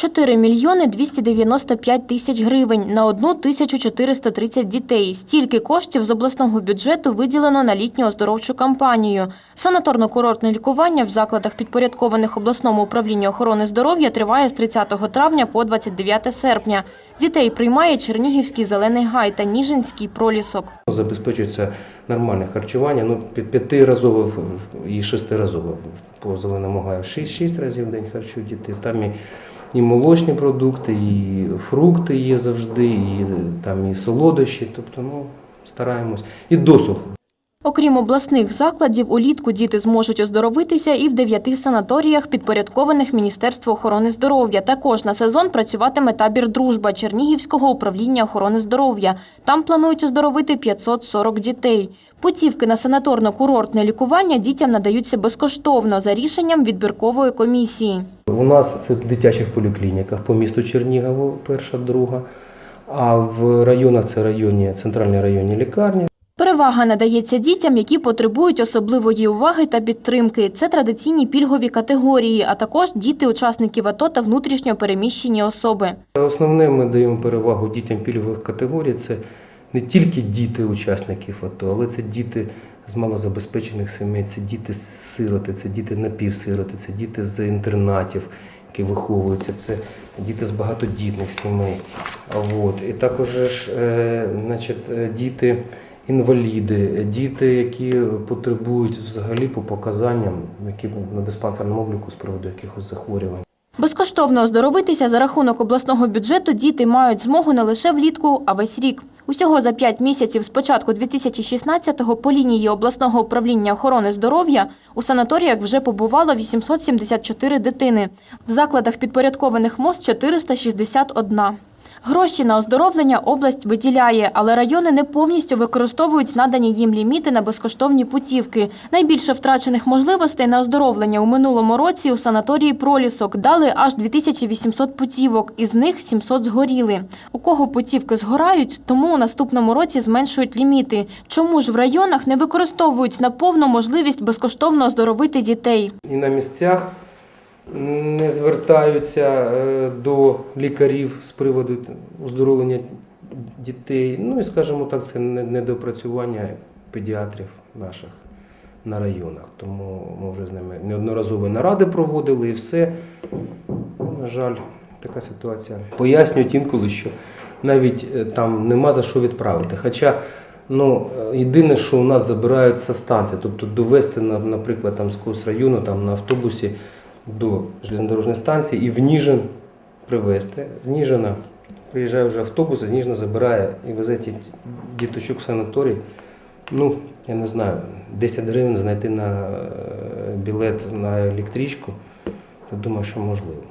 4 мільйони 295 тисяч гривень на одну тисячу 430 дітей. Стільки коштів з обласного бюджету виділено на літню оздоровчу кампанію. Санаторно-курортне лікування в закладах, підпорядкованих обласному управлінню охорони здоров'я, триває з 30 травня по 29 серпня. Дітей приймає Чернігівський зелений гай та Ніжинський пролісок. Забезпечується нормальне харчування, ну, п'ятиразове і шестиразове. По зеленому гаю 6, разів в день харчують дітей. Там і, і молочні продукти, і фрукти є завжди, і там і солодощі. Тобто, ну, стараємось. І досуг. Окрім обласних закладів, улітку діти зможуть оздоровитися і в дев'яти санаторіях, підпорядкованих Міністерству охорони здоров'я. Також на сезон працюватиме табір «Дружба» Чернігівського управління охорони здоров'я. Там планують оздоровити 540 дітей. Путівки на санаторно-курортне лікування дітям надаються безкоштовно за рішенням відбіркової комісії. У нас це в дитячих поліклініках по місту Чернігову, перша, друга. А в районах це районні, центральні районні лікарні. Перевага надається дітям, які потребують особливої уваги та підтримки. Це традиційні пільгові категорії, а також діти учасників АТО та внутрішньо переміщені особи. Основне ми даємо перевагу дітям пільгових категорій. Це не тільки діти учасників АТО, але це діти з малозабезпечених сімей, це діти сироти, це діти напівсироти, це діти з інтернатів, які виховуються, це діти з багатодітних сімей. От. І також е, значить, е, діти. Інваліди, діти, які потребують взагалі по показанням, які на диспансерному обліку з приводу якихось захворювань. Безкоштовно оздоровитися за рахунок обласного бюджету діти мають змогу не лише влітку, а весь рік. Усього за 5 місяців з початку 2016-го по лінії обласного управління охорони здоров'я у санаторіях вже побувало 874 дитини. В закладах підпорядкованих МОЗ – 461. Гроші на оздоровлення область виділяє, але райони не повністю використовують надані їм ліміти на безкоштовні путівки. Найбільше втрачених можливостей на оздоровлення у минулому році у санаторії «Пролісок» дали аж 2800 путівок, із них 700 згоріли. У кого путівки згорають, тому у наступному році зменшують ліміти. Чому ж в районах не використовують на повну можливість безкоштовно оздоровити дітей? і на місцях не звертаються е, до лікарів з приводу оздоровлення дітей. Ну і скажімо так, це недопрацювання педіатрів наших на районах. Тому ми вже з ними неодноразово наради проводили і все. На жаль, така ситуація. Пояснюють інколи, що навіть е, там нема за що відправити. Хоча ну, е, єдине, що у нас забирають зі станції, тобто довести, на- наприклад, там, з якогось району там, на автобусі до железнодорожної станції і в Ніжин привезти. З Ніжина приїжджає вже автобус, з Ніжина забирає і везе ті діточок в санаторій. Ну, я не знаю, 10 гривень знайти на е, білет на електричку. Я думаю, що можливо.